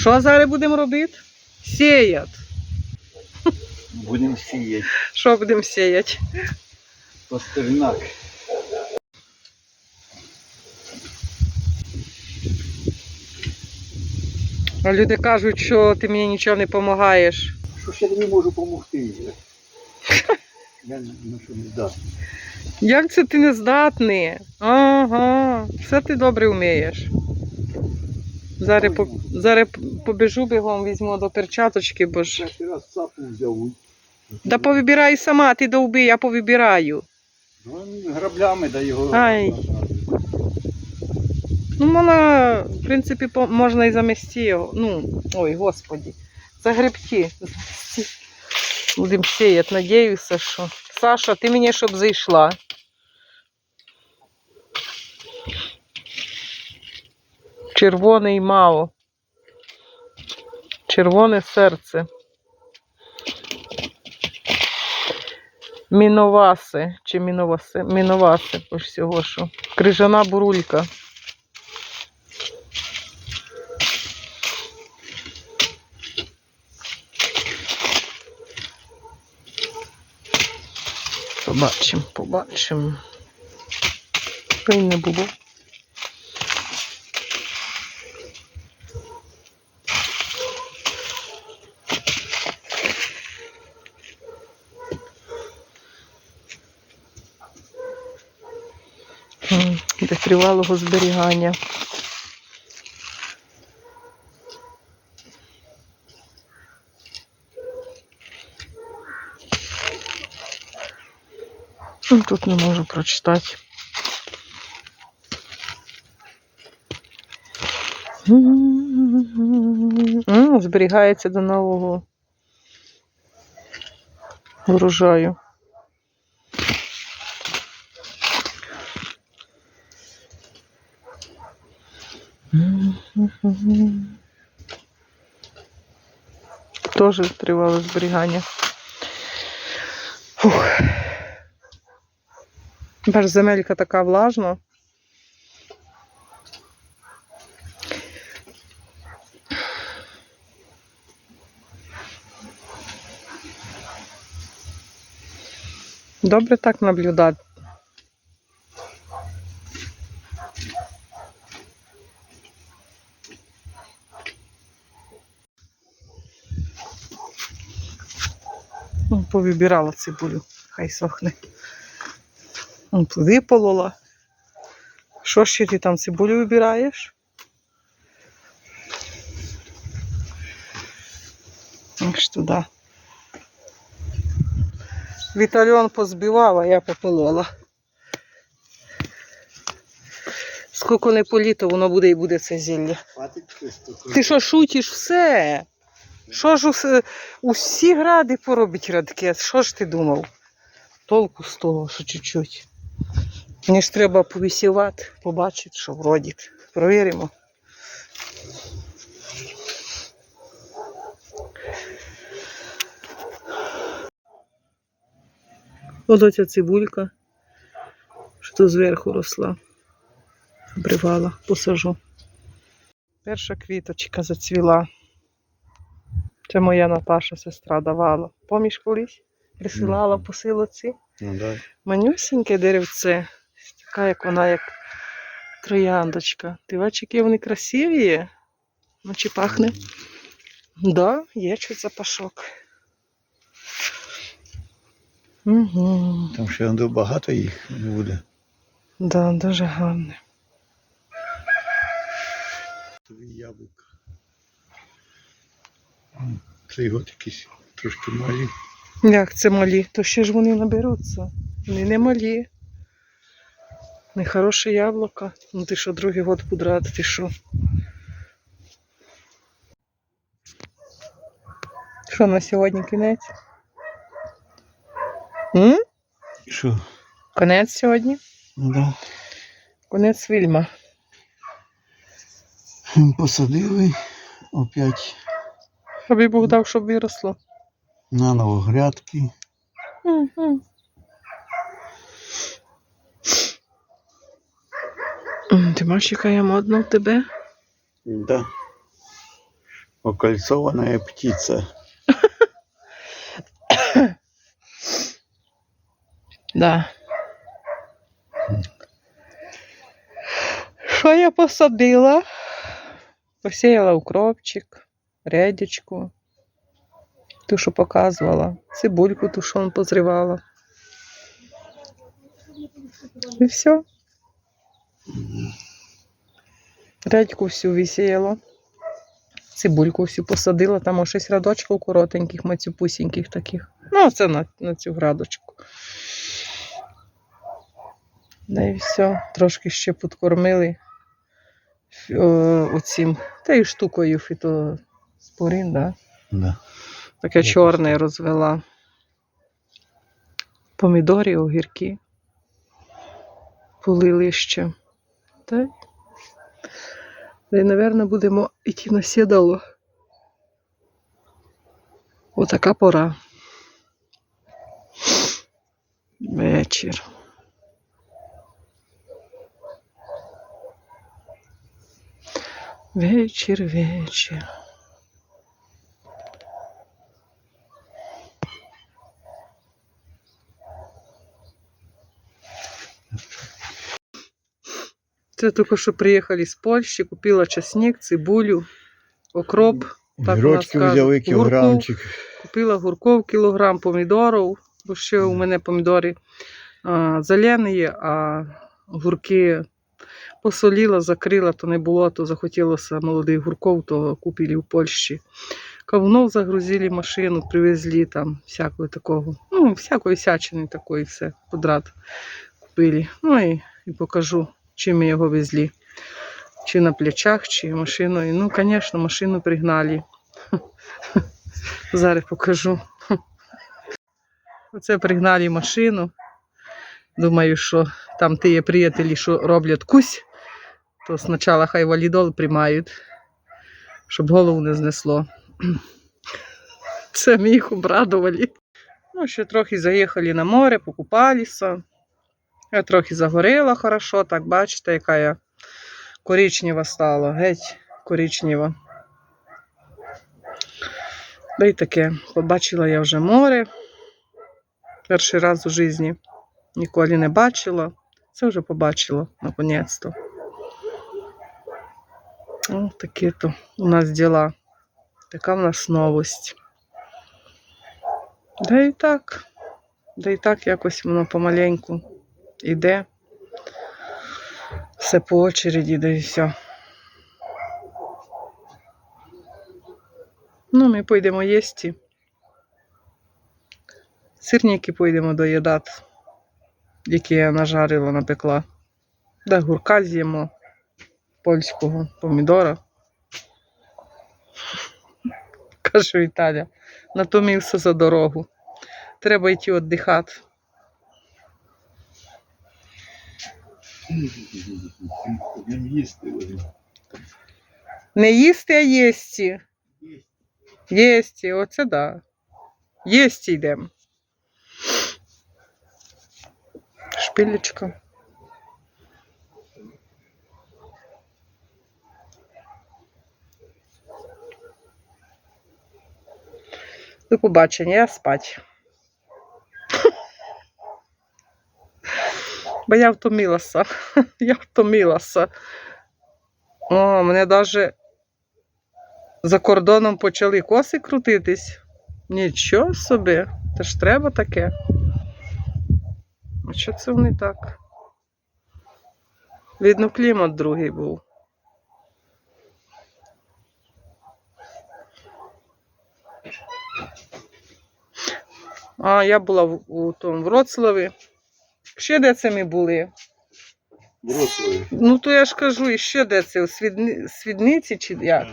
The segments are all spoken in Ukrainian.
Що зараз будемо робити? Сіять. Будемо сіяти. Що будемо сіяти? Пастернак. А люди кажуть, що ти мені нічого не допомагаєш. Що я тобі можу допомогти? Я на що не здатний. Як це ти не здатний? Ага, все ти добре вмієш. Зараз, по, зараз побіжу бігом, візьму до перчаточки, бо ж. Раз цапу взяв. Да повибирай сама, ти довби, я повибираю. Ну, граблями да його. Ай. Ну, вона, в принципі, можна і замести його. Ну, ой, господі. Загребти. Будемо сіяти, надіюся, що. Саша, ти мені щоб зайшла. Червоний мао. Червоне серце. Міноваси чи міноваси, міноваси ось всього, що. Крижана бурулька. Побачимо, побачимо. Пень не було. Для тривалого зберігання. Ну, Тут не можу прочитати. Зберігається до нового врожаю. Теж тривале зберігання. Фух. Бач, земелька така влажна. Добре так наблюдати. Ну, Повибирала цибулю, хай сохне. Виполола. Що ще ти там цибулю вибираєш? Аж туди. Вітальон позбивав, а я пополола. Скільки не політо, воно буде і буде це зілля. Ти що шутиш все? Що ж усе, усі гради поробить радки? Що ж ти думав? Толку з того, що чуть-чуть. Мені ж треба повісівати, побачити, що вроді. Провіримо. От оця цибулька, що тут зверху росла. Обривала, посажу. Перша квіточка зацвіла. Це моя Наташа сестра давала. Поміж колись присилала Мгм. посилоці. Ну, да. Манюсіньке деревце. Така, як вона, як трояндочка. Ти бачиш, які вони красиві. Ну, чи пахне? Да, є чуть запашок. Угу. Там ще ну, багато їх буде. Да, дуже гарне. Яблука. Цей год якийсь трошки малі. Як це малі? То ще ж вони наберуться. Вони не малі. Не хороше яблуко. Ну ти що, другий год пудрати, ти що? Що на сьогодні кінець? М? Що? Конець сьогодні? Ну да. Конець фільму. Посадили опять Тобі Бог дав, щоб виросло. наново грядки. М, Ти бачиш, яка я модна в тебе? Да. Окольцованная птица. Да. Що я посадила? Посіяла укропчик, редячку, ту, що показувала, цибульку, ту, що позривала. І все. Редьку всю висіяла. Цибульку всю посадила, там шість рядочків коротеньких, мацюпусіньких таких. Ну, це на, на цю градочку. Да і все. Трошки ще підкормили о, оцім, та й штукою фітоспорин, да? Да. таке чорне розвела. Помідорі, огірки. Полили ще. Та й, та напевно, будемо йти на сідало. Отака пора. Вечір. Вечір, вечір. Це тільки що приїхали з Польщі, купила часник, цибулю, окроп, Так у нас Гірочки кажуть, взяли гурку. кілограмчик. купила гурков кілограм помідорів, бо ще у мене помідори а, зелені, а гурки посоліла, закрила, то не було, то захотілося молодих гурков, то купили в Польщі. Кавунов загрузили машину, привезли там всякого такого. Ну, всякої всячини такої все подряд купили. Ну і, і покажу, чим ми його везли. Чи на плечах, чи машиною. Ну, звісно, машину пригнали. Зараз покажу. Оце пригнали машину. Думаю, що там ті є приятелі, що роблять кусь, то спочатку хай валідол приймають, щоб голову не знесло. Це ми їх обрадували. Ну, ще трохи заїхали на море, покупалися. Я трохи загоріла хорошо, так бачите, яка я коричнева стала, геть коричнева. Да й таке. Побачила я вже море. Перший раз у житті. Ніколи не бачила. Це вже побачила, наконець-то. Ось такі то у нас діла. Така в нас новость. Да і так. Да і так якось воно помаленьку іде. Все по очереді, да і все. Ну, ми пойдемо їсти. Сирники пойдемо доїдати, які я нажарила, напекла. Да, гурка з'їмо польського помідора. Кажу Віталя, натомився за дорогу. Треба йти віддихати. Він їсти. вони. Не їсти, а їсти. Єсті, оце да. Єсті йдемо. Шпилечка. До побачення, я спать. Бо я втомилася. Я втомилася. О, мене навіть за кордоном почали коси крутитись. Нічого собі, це ж треба таке. А що це вони так? Видно, клімат другий був. А, я була в, у тому Вроцлаві. Ще де це ми були? Вроцлаві. Ну, то я ж кажу, і ще де це? У Свідни... Свідниці чи як?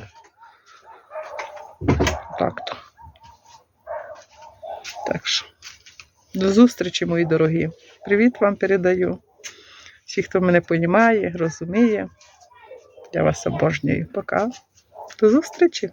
Так то. Так що. До зустрічі, мої дорогі. Привіт вам передаю. Всі, хто мене розуміє, розуміє. Я вас обожнюю. Пока. До зустрічі.